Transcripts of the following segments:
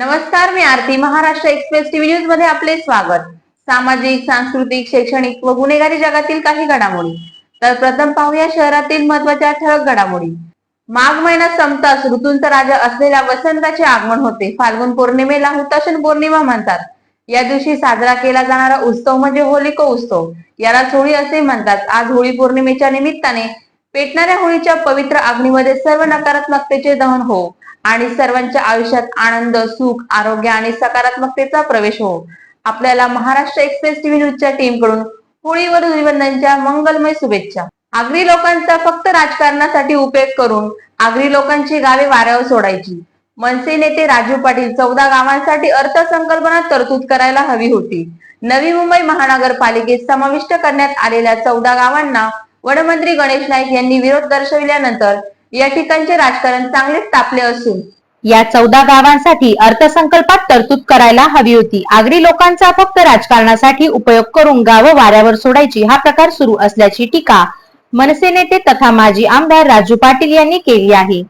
नमस्कार मी Aarti. Maharashtra express TV न्यूजमध्ये आपले स्वागत. सामाजिक सांस्कृतिक शैक्षणिक व गुन्हेगारी जगातील काही घडामोडी. तर प्रथम पाहूया शहरातील महत्त्वाच्या ठळक घडामोडी. माघ महिना संपताच ऋतूंचा राजा असलेल्या वसंताचे आगमन होते. फाल्गुन पौर्णिमेला हुताशन पौर्णिमा म्हणतात. या दिवशी साजरा केला जाणारा उत्सव म्हणजे होलिको उत्सव. याला होळी असे म्हणतात. आज होळी पौर्णिमेच्या निमित्ताने पेटणाऱ्या होळीच्या पवित्र अग्नीमध्ये सर्व नकारात्मकतेचे दहन हो. आणि सर्वांच्या आयुष्यात आनंद सुख आरोग्य आणि सकारात्मकतेचा प्रवेश हो. आपल्याला महाराष्ट्र एक्सप्रेस टीव्ही न्यूजच्या टीमकडून होळीवर धुलिवंदनच्या मंगलमय शुभेच्छा. आगरी लोकांचा फक्त राजकारणासाठी उपयोग करून आगरी लोकांची गावे वाऱ्यावर सोडायची. मनसे नेते राजू पाटील चौदा गावांसाठी अर्थसंकल्पना तरतूद करायला हवी होती. नवी मुंबई महानगरपालिकेत समाविष्ट करण्यात आलेल्या चौदा गावांना वनमंत्री गणेश नाईक यांनी विरोध दर्शविल्यानंतर या ठिकाणचे राजकारण चांगलेच तापले असून. या चौदा गावांसाठी अर्थसंकल्पात तरतूद करायला हवी होती. आगरी लोकांचा फक्त राजकारणासाठी उपयोग करून गावं वाऱ्यावर सोडायची हा प्रकार सुरू असल्याची टीका मनसे नेते तथा माजी आमदार राजू पाटील यांनी केली आहे.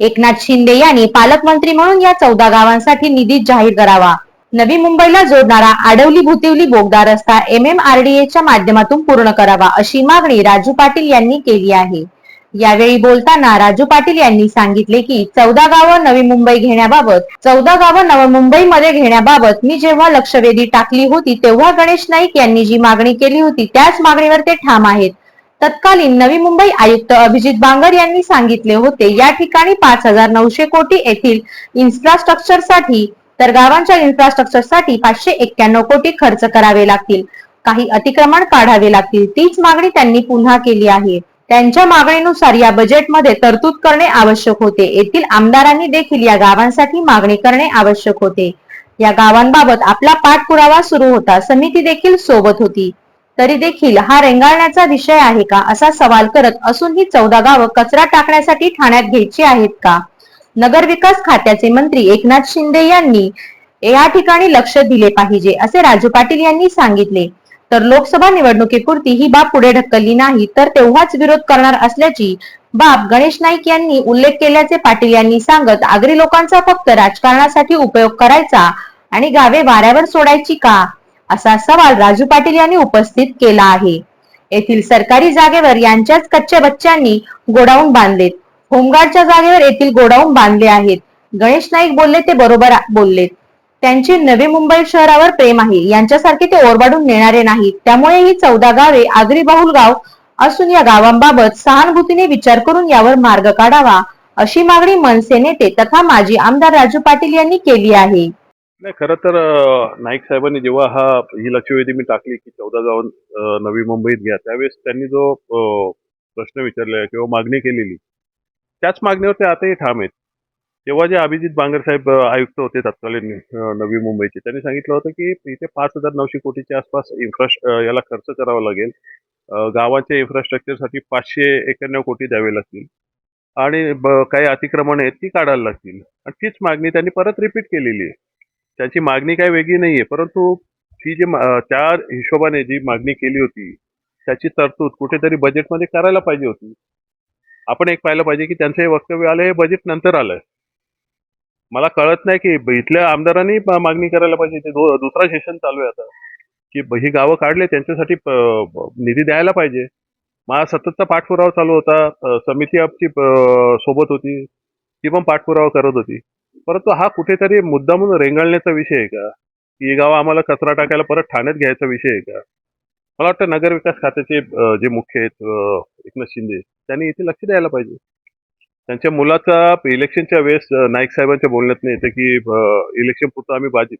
एकनाथ शिंदे यांनी पालकमंत्री म्हणून या चौदा गावांसाठी निधी जाहीर करावा. नवी मुंबईला जोडणारा आडवली भुतिवली बोगदा रस्ता एम एम च्या माध्यमातून पूर्ण करावा अशी मागणी राजू पाटील यांनी केली आहे. यावेळी बोलताना राजू पाटील यांनी सांगितले की चौदा गावं नवी मुंबई घेण्याबाबत चौदा गावं नवी मुंबईमध्ये घेण्याबाबत मी जेव्हा लक्षवेधी टाकली होती तेव्हा गणेश नाईक यांनी जी मागणी केली होती त्याच मागणीवर ते ठाम आहेत. तत्कालीन नवी मुंबई आयुक्त अभिजित बांगर यांनी सांगितले होते या ठिकाणी पाच हजार नऊशे कोटी येथील इन्फ्रास्ट्रक्चरसाठी तर गावांच्या इन्फ्रास्ट्रक्चरसाठी पाचशे एक्क्याण्णव कोटी खर्च करावे लागतील. काही अतिक्रमण काढावे लागतील तीच मागणी त्यांनी पुन्हा केली आहे. त्यांच्या मागणीनुसार या बजेटमध्ये तरतूद करणे आवश्यक होते. येथील आमदारांनी देखील या गावांसाठी मागणी करणे आवश्यक होते. या गावांबाबत आपला पाठपुरावा सुरू होता. समिती देखील सोबत होती. तरी देखील हा रेंगाळण्याचा विषय आहे का? असा सवाल करत असून ही चौदा गावं कचरा टाकण्यासाठी ठाण्यात घ्यायची आहेत का? नगर विकास खात्याचे मंत्री एकनाथ शिंदे यांनी या ठिकाणी लक्ष दिले पाहिजे असे राजू पाटील यांनी सांगितले. तर लोकसभा निवडणुकीपुरती ही बाब पुढे ढकलली नाही तर तेव्हाच विरोध करणार असल्याची बाब गणेश नाईक यांनी उल्लेख केल्याचे पाटील यांनी सांगत आगरी लोकांचा फक्त राजकारणासाठी उपयोग करायचा आणि गावे वाऱ्यावर सोडायची का? असा सवाल राजू पाटील यांनी उपस्थित केला आहे. येथील सरकारी जागेवर यांच्याच कच्च्या बच्च्यांनी गोडाऊन बांधलेत. होमगार्डच्या जागेवर येथील गोडाऊन बांधले आहेत. गणेश नाईक बोलले ते बरोबर बोललेत. त्यांचे नवी मुंबई शहरावर प्रेम आहे. यांच्यासारखे ते ओरबाडून नेणारे नाही त्यामुळे ही चौदा गावे आगरी बहुल गाव असून या गावांबाबत सहानुभूतीने विचार करून यावर मार्ग काढावा अशी मागणी मनसे नेते तथा माजी आमदार राजू पाटील यांनी केली आहे. नाही खरं तर नाईक साहेबांनी जेव्हा हा ही लक्षवेधी मी टाकली की चौदा गाव नवी मुंबईत घ्या त्यावेळेस त्यांनी जो प्रश्न विचारला किंवा मागणी केलेली त्याच मागणीवर ते आताही ठाम आहेत. तेव्हा जे अभिजित बांगर साहेब आयुक्त होते तत्कालीन नवी मुंबईचे त्यांनी सांगितलं होतं की इथे पाच हजार नऊशे कोटीच्या आसपास इन्फ्रा याला खर्च करावा लागेल. गावाच्या इन्फ्रास्ट्रक्चरसाठी पाचशे एक्याण्णव कोटी द्यावे लागतील. आणि ब- काही अतिक्रमण आहेत ती काढायला लागतील. आणि तीच मागणी त्यांनी परत रिपीट केलेली आहे. त्याची मागणी काही वेगळी नाहीये परंतु ती जी त्या हिशोबाने जी मागणी केली होती त्याची तरतूद कुठेतरी बजेटमध्ये करायला पाहिजे होती. आपण एक पाहिलं पाहिजे की त्यांचं हे वक्तव्य आलं हे बजेट नंतर आलंय. मला कळत नाही की इथल्या आमदारांनी मागणी करायला पाहिजे. ते दुसरा सेशन चालू आहे आता. की ही गावं काढले त्यांच्यासाठी निधी द्यायला पाहिजे. माझा सततचा पाठपुरावा चालू होता. समिती आपची सोबत होती. ती पण पाठपुरावा करत होती. परंतु हा कुठेतरी मुद्दा म्हणून रेंगाळण्याचा विषय आहे का? की गाव आम्हाला कचरा टाकायला परत ठाण्यात घ्यायचा विषय आहे का? मला वाटतं नगर विकास खात्याचे जे मुख्य आहेत एकनाथ शिंदे त्यांनी इथे लक्ष द्यायला पाहिजे. त्यांच्या मुलाचा इलेक्शनच्या वेळेस नाईक साहेबांच्या बोलण्यात येतं की इलेक्शन पुरतं आम्ही बाजी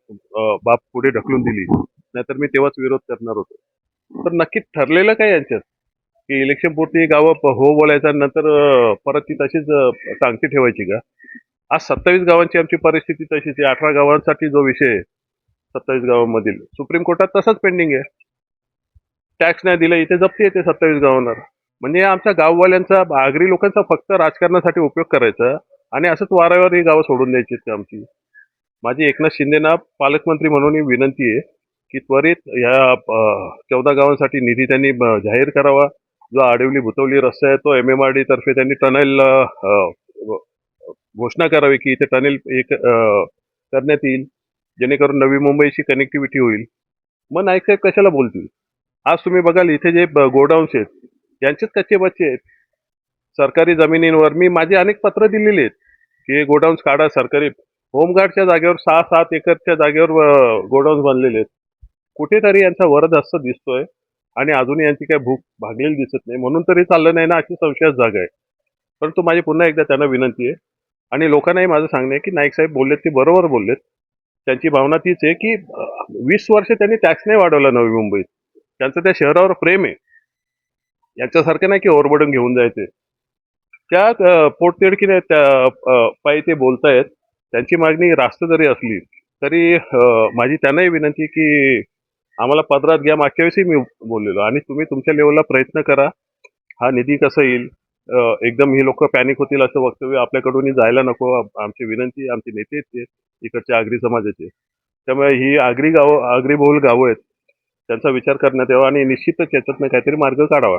बाप पुढे ढकलून दिली. नाहीतर मी तेव्हाच विरोध करणार होतो. तर नक्की ठरलेलं काय यांच्यात? की इलेक्शन पुरती गावं हो बोलायचं नंतर परत ती तशीच चांगती ठेवायची का? आज सत्तावीस गावांची आमची परिस्थिती तशीच आहे. अठरा गावांसाठी जो विषय आहे सत्तावीस गावांमधील. सुप्रीम कोर्टात तसंच पेंडिंग आहे. टॅक्स नाही दिला इथे जप्ती येते सत्तावीस गावांवर. म्हणजे आमच्या गाववाल्यांचा आगरी लोकांचा फक्त राजकारणासाठी उपयोग करायचा आणि असंच वाऱ्यावर ही गावं सोडून द्यायची आमची? माझी एकनाथ शिंदेना पालकमंत्री म्हणून विनंती आहे की त्वरित या चौदा गावांसाठी निधी त्यांनी जाहीर करावा. जो आडवली भुतवली रस्ता आहे तो एम एम आर डी तर्फे त्यांनी टनेल घोषणा करावी की इथे टनेल एक करण्यात येईल जेणेकरून नवी मुंबईशी कनेक्टिव्हिटी होईल. मग नाईक साहेब कशाला बोलतील? आज तुम्ही बघाल इथे जे गोडाऊन्स आहेत यांचेच कच्चे बच्चे आहेत सरकारी जमिनींवर मी माझे अनेक पत्र दिलेली आहेत की गोडाऊन्स काढा सरकारी. होमगार्डच्या जागेवर सहा सात एकरच्या जागेवर गोडाऊन्स बांधलेले आहेत. कुठेतरी यांचा वरदहस्त दिसतोय आणि अजून यांची काही भूक भागलेली दिसत नाही. म्हणून तरी चाललं नाही ना अशी संशयास जागा आहे. परंतु माझी पुन्हा एकदा त्यांना विनंती आहे आणि लोकांनाही माझं सांगणं आहे की नाईक साहेब बोललेत ते बरोबर बोललेत. त्यांची भावना तीच आहे की वीस वर्ष त्यांनी टॅक्स नाही वाढवला नवी मुंबईत. त्यांचं त्या शहरावर प्रेम आहे. यांच्यासारखं नाही की ओरबडून घेऊन जायचे. त्या पोटतिडकीने त्या पायी ते बोलतायत. त्यांची मागणी रास्त जरी असली तरी माझी त्यांनाही विनंती की आम्हाला पदरात घ्या. मागच्या वेळेसही मी बोललेलो. आणि तुम्ही तुमच्या लेवलला प्रयत्न करा. हा निधी कसा येईल? एकदम ही लोक पॅनिक होतील असं वक्तव्य आपल्याकडून जायला नको. आमची विनंती आमचे नेते आहेत ते इकडच्या आगरी समाजाचे. त्यामुळे ही आगरी गावं आगरी बहुल गावं आहेत. त्यांचा विचार करण्यात यावा आणि निश्चितच याच्यातनं काहीतरी मार्ग काढावा.